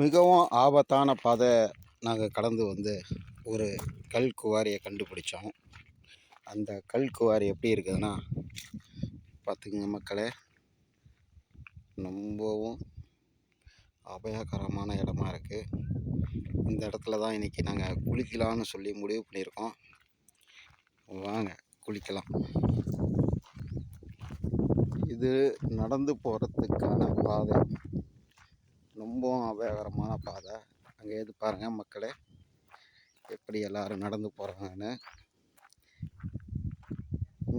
மிகவும் ஆபத்தான பாதை நாங்கள் கடந்து வந்து ஒரு கல் குவாரியை கண்டுபிடிச்சோம். அந்த கல் குவாரி எப்படி இருக்குதுன்னா பார்த்துக்குங்க மக்களே ரொம்பவும் அபாயகரமான இடமா இருக்குது இந்த இடத்துல தான் இன்றைக்கி நாங்கள் குளிக்கலாம்னு சொல்லி முடிவு பண்ணியிருக்கோம். வாங்க குளிக்கலாம். இது நடந்து போகிறதுக்கான பாதை. ரொம்பவும் அபாயகரமான பாதை. அங்கே எது பாருங்கள் மக்களே. எப்படி எல்லோரும் நடந்து போகிறாங்கன்னு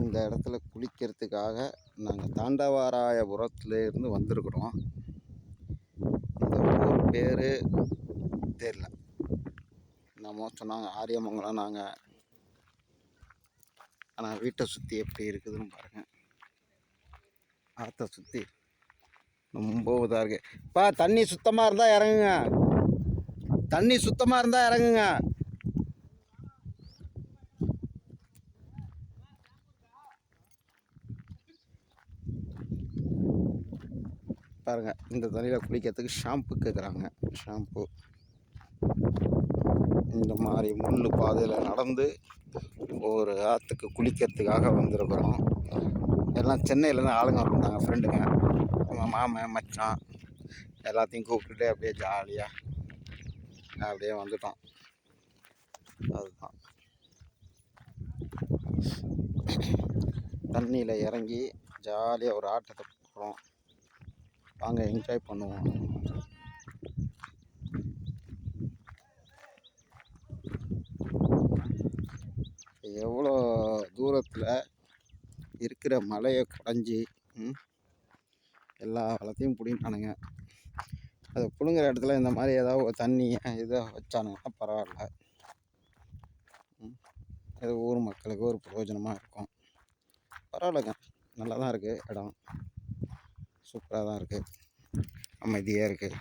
இந்த இடத்துல குளிக்கிறதுக்காக நாங்கள் தாண்டவாராயபுரத்துலேருந்து வந்திருக்கிறோம். இந்த ஊர் பேர் தெரில. நம்ம சொன்னாங்க ஆரியமங்கலம் நாங்கள் ஆனால் வீட்டை சுற்றி எப்படி இருக்குதுன்னு பாருங்கள் ஆற்றை சுற்றி ரொம்ப இதாக இருக்கு. இப்போ தண்ணி சுத்தமாக இருந்தால் இறங்குங்க. தண்ணி சுத்தமாக இருந்தால் இறங்குங்க. பாருங்க இந்த தண்ணியில் குளிக்கிறதுக்கு ஷாம்பு கேட்குறாங்க ஷாம்பு இந்த மாதிரி முள் பாதையில் நடந்து ஒரு ஆற்றுக்கு குளிக்கிறதுக்காக வந்திருக்கிறோம். எல்லாம் சென்னையிலேருந்து ஆளுங்க வந்தாங்க ஃப்ரெண்டுங்க மாமன் மச்சான் எல்லாத்தையும் கூப்பிட்டுட்டு அப்படியே ஜாலியாக அப்படியே வந்துட்டோம். அதுதான். தண்ணியில் இறங்கி ஜாலியாக ஒரு ஆட்டத்தை போகிறோம் வாங்க என்ஜாய் பண்ணுவோம். எவ்வளோ தூரத்தில் இருக்கிற மலையை குறைஞ்சி எல்லா வளத்தையும் பிடிங்கிட்டானுங்க. அதை பிடுங்குற இடத்துல இந்த மாதிரி ஏதாவது ஒரு தண்ணி இதை வச்சானுங்கன்னா பரவாயில்ல. இது ஊர் மக்களுக்கு ஒரு பிரயோஜனமாக இருக்கும். பரவாயில்லங்க. நல்லா தான் இருக்குது இடம். சூப்பராக தான் இருக்குது அமைதியாக இருக்குது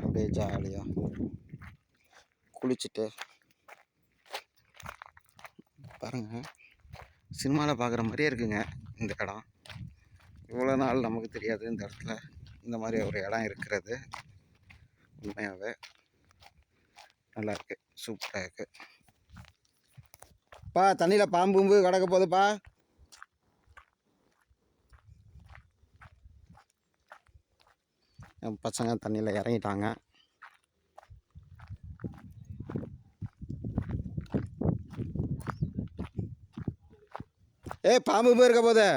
அப்படியே ஜாலியாக குளிச்சுட்டு. பாருங்கள் சினிமாவில் பார்க்குற மாதிரியே இருக்குங்க இந்த இடம். இவ்வளோ நாள் நமக்கு தெரியாது இந்த இடத்துல. இந்த மாதிரி ஒரு இடம் இருக்கிறது. உண்மையாகவே நல்லாயிருக்கு சூப்பராக இருக்குது பா தண்ணியில் பாம்பு கிடக்க போகுதுப்பா என் பசங்க தண்ணியில் இறங்கிட்டாங்க. ஏய் பாம்பு போயிருக்க போதே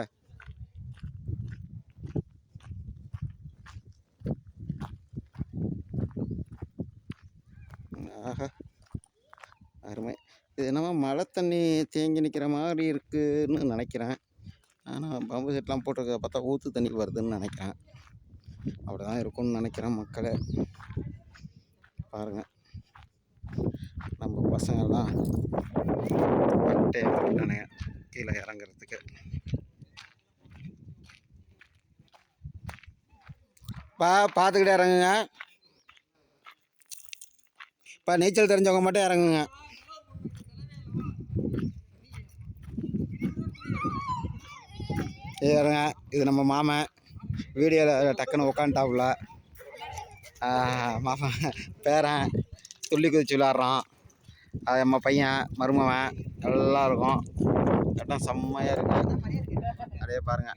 இது என்னமோ மழை தண்ணி தேங்கி நிற்கிற மாதிரி இருக்குதுன்னு நினைக்கிறேன். ஆனால் பம்பு செட்லாம் போட்டிருக்கிறத பார்த்தா ஊற்று தண்ணி வருதுன்னு நினைக்கிறேன். அப்படி தான் இருக்கும்னு நினைக்கிறேன் மக்களை. பாருங்கள் நம்ம பசங்கள்லாம் கீழே இறங்குறதுக்கு. பா பார்த்துக்கிட்டே இறங்குங்க. பா நீச்சல் தெரிஞ்சவங்க மட்டும் இறங்குங்க. இது இறங்க இது நம்ம மாமன் வீடியோவில் டக்குன்னு உக்காண்டாப்புல மாமன் பேரன் துள்ளி குதிச்சு விளாட்றான் அது நம்ம பையன் மருமவன் எல்லாம் இருக்கும். இடம் செம்மையாக இருக்கு. அப்படியே பாருங்க.